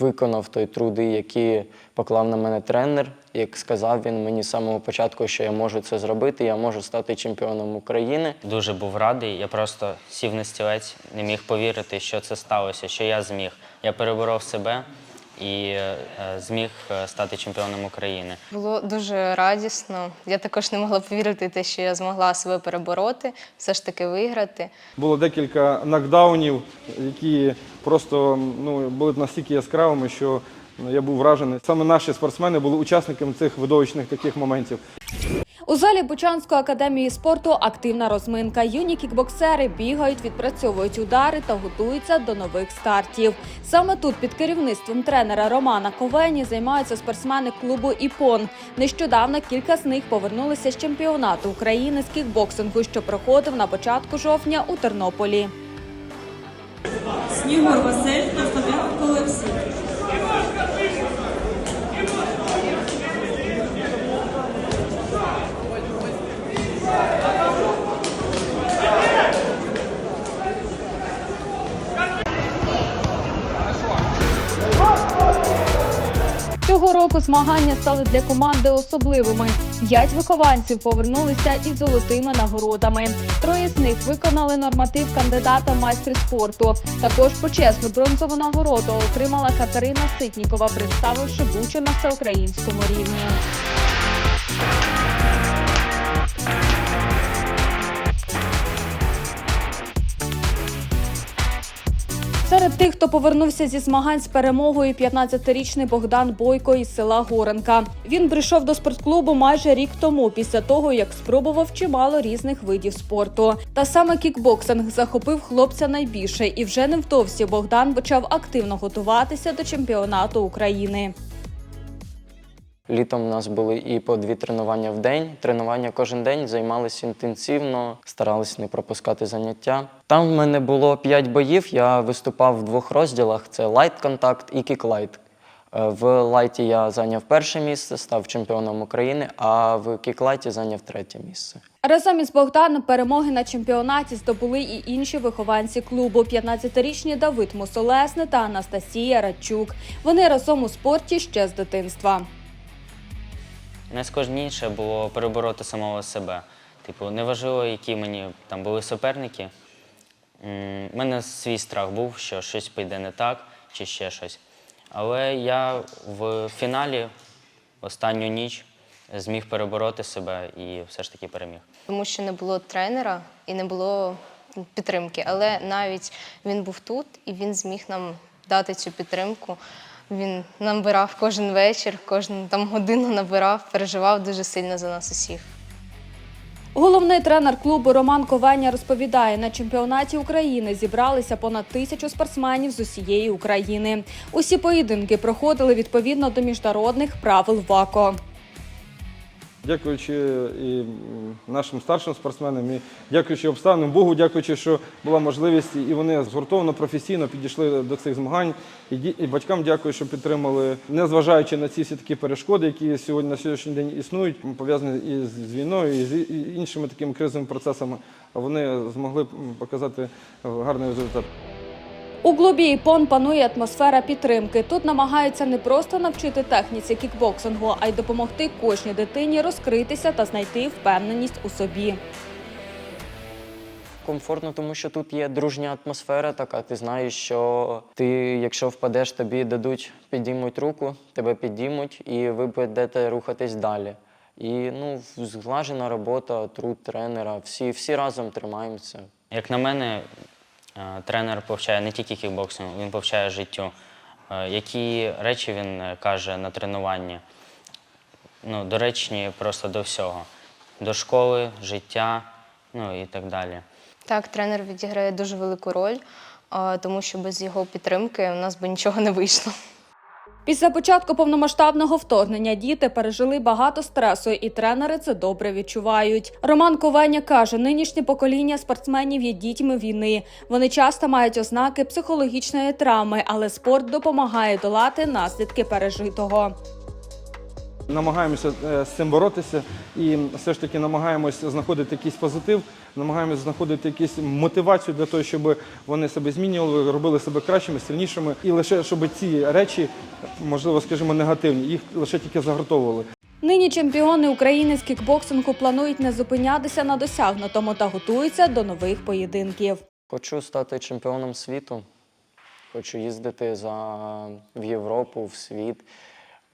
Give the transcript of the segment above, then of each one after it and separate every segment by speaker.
Speaker 1: виконав той труди, які поклав на мене тренер. Як сказав він мені з самого початку, що я можу це зробити, я можу стати чемпіоном України.
Speaker 2: Дуже був радий. Я просто сів на стілець, не міг повірити, що це сталося, що я зміг. Я переборов себе і е, зміг е, стати чемпіоном України.
Speaker 3: Було дуже радісно. Я також не могла повірити, те, що я змогла себе перебороти, все ж таки виграти.
Speaker 4: Було декілька нокдаунів, які просто ну, були настільки яскравими, що ну, я був вражений. Саме наші спортсмени були учасниками цих видовищних таких моментів.
Speaker 5: У залі Бучанської академії спорту активна розминка. Юні кікбоксери бігають, відпрацьовують удари та готуються до нових стартів. Саме тут під керівництвом тренера Романа Ковені займаються спортсмени клубу Іпон. Нещодавно кілька з них повернулися з чемпіонату України з кікбоксингу, що проходив на початку жовтня у Тернополі.
Speaker 6: Снігур Василь
Speaker 5: Цього року змагання стали для команди особливими. П'ять вихованців повернулися із золотими нагородами. Троє з них виконали норматив кандидата майстри спорту. Також почесну бронзову нагороду отримала Катерина Ситнікова, представивши Бучу на всеукраїнському рівні. Тих, хто повернувся зі змагань з перемогою, 15-річний Богдан Бойко із села Горенка. Він прийшов до спортклубу майже рік тому, після того як спробував чимало різних видів спорту. Та саме кікбоксинг захопив хлопця найбільше, і вже невдовзі Богдан почав активно готуватися до чемпіонату України.
Speaker 1: Літом у нас були і по дві тренування в день. Тренування кожен день займалися інтенсивно, старалися не пропускати заняття. Там в мене було п'ять боїв. Я виступав в двох розділах: це лайт контакт і кіклайт. Е, В лайті я зайняв перше місце, став чемпіоном України, а в кіклайті зайняв третє місце.
Speaker 5: Разом із Богданом перемоги на чемпіонаті здобули і інші вихованці клубу: 15-річні Давид Мусолесни та Анастасія Радчук. Вони разом у спорті ще з дитинства.
Speaker 2: Найскладніше було перебороти самого себе. Типу, неважливо, які мені там були суперники. У мене свій страх був, що щось піде не так чи ще щось. Але я в фіналі останню ніч зміг перебороти себе і все ж таки переміг.
Speaker 3: тому що не було тренера і не було підтримки. Але навіть він був тут і він зміг нам дати цю підтримку. Він набирав кожен вечір, кожну там годину набирав, переживав дуже сильно за нас усіх.
Speaker 5: Головний тренер клубу Роман Ковеня розповідає, на чемпіонаті України зібралися понад тисячу спортсменів з усієї України. Усі поєдинки проходили відповідно до міжнародних правил ВАКО.
Speaker 4: Дякуючи і нашим старшим спортсменам, і дякуючи обставинам, Богу, дякуючи, що була можливість, і вони згуртовано, професійно підійшли до цих змагань. І, і батькам дякую, що підтримали, незважаючи на ці всі такі перешкоди, які сьогодні на сьогоднішній день існують, пов'язані і з війною, і з іншими такими кризовими процесами. Вони змогли показати е, гарний результат.
Speaker 5: У клубі ІПОН панує атмосфера підтримки. Тут намагаються не просто навчити техніці кікбоксингу, а й допомогти кожній дитині розкритися та знайти впевненість у собі.
Speaker 1: Комфортно, тому що тут є дружня атмосфера така. Ти знаєш, що ти, якщо впадеш, тобі дадуть, підіймуть руку, тебе підіймуть, і ви будете рухатись далі. І ну, зглажена робота, труд тренера, всі, всі разом тримаємося.
Speaker 2: Як на мене, тренер повчає не тільки кікбоксингу, він повчає життю. Е, Які речі він е, каже на тренуванні, ну, доречні просто до всього. До школи, життя, ну і так далі.
Speaker 3: Так, тренер відіграє дуже велику роль, тому що без його підтримки у нас би нічого не вийшло.
Speaker 5: Після початку повномасштабного вторгнення діти пережили багато стресу, і тренери це добре відчувають. Роман Ковеня каже: нинішнє покоління спортсменів є дітьми війни. Вони часто мають ознаки психологічної травми, але спорт допомагає долати наслідки пережитого.
Speaker 4: Намагаємося е, з цим боротися і все ж таки намагаємося знаходити якийсь позитив, намагаємося знаходити якусь мотивацію для того, щоб вони себе змінювали, робили себе кращими, сильнішими, і лише щоб ці речі, можливо, скажімо, негативні, їх лише тільки загартовували.
Speaker 5: Нині чемпіони України з кікбоксингу планують не зупинятися на досягнутому та готуються до нових поєдинків.
Speaker 1: Хочу стати чемпіоном світу. Хочу їздити за, в Європу, в світ,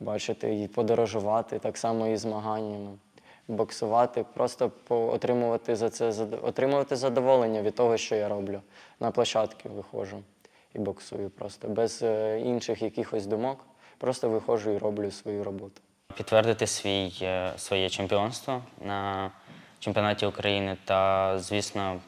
Speaker 1: бачити і подорожувати, так само і змаганнями, боксувати, просто отримувати за це отримувати задоволення від того, що я роблю. На площадки виходжу і боксую просто без е, інших якихось думок. Просто виходжу і роблю свою роботу.
Speaker 2: Підтвердити свій, е, своє чемпіонство на чемпіонаті України та, звісно,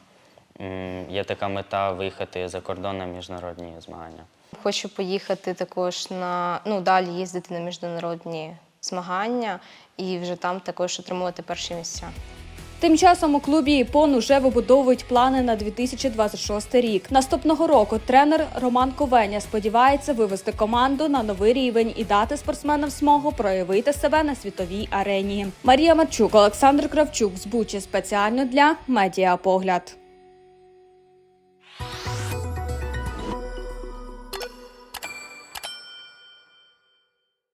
Speaker 2: є така мета виїхати за кордон на міжнародні змагання.
Speaker 3: Хочу поїхати також на ну далі їздити на міжнародні змагання і вже там також отримувати перші місця.
Speaker 5: Тим часом у клубі «Іпон» уже вибудовують плани на 2026 рік. Наступного року тренер Роман Ковеня сподівається вивести команду на новий рівень і дати спортсменам змогу проявити себе на світовій арені. Марія Марчук, Олександр Кравчук з Бучі спеціально для Медіапогляд.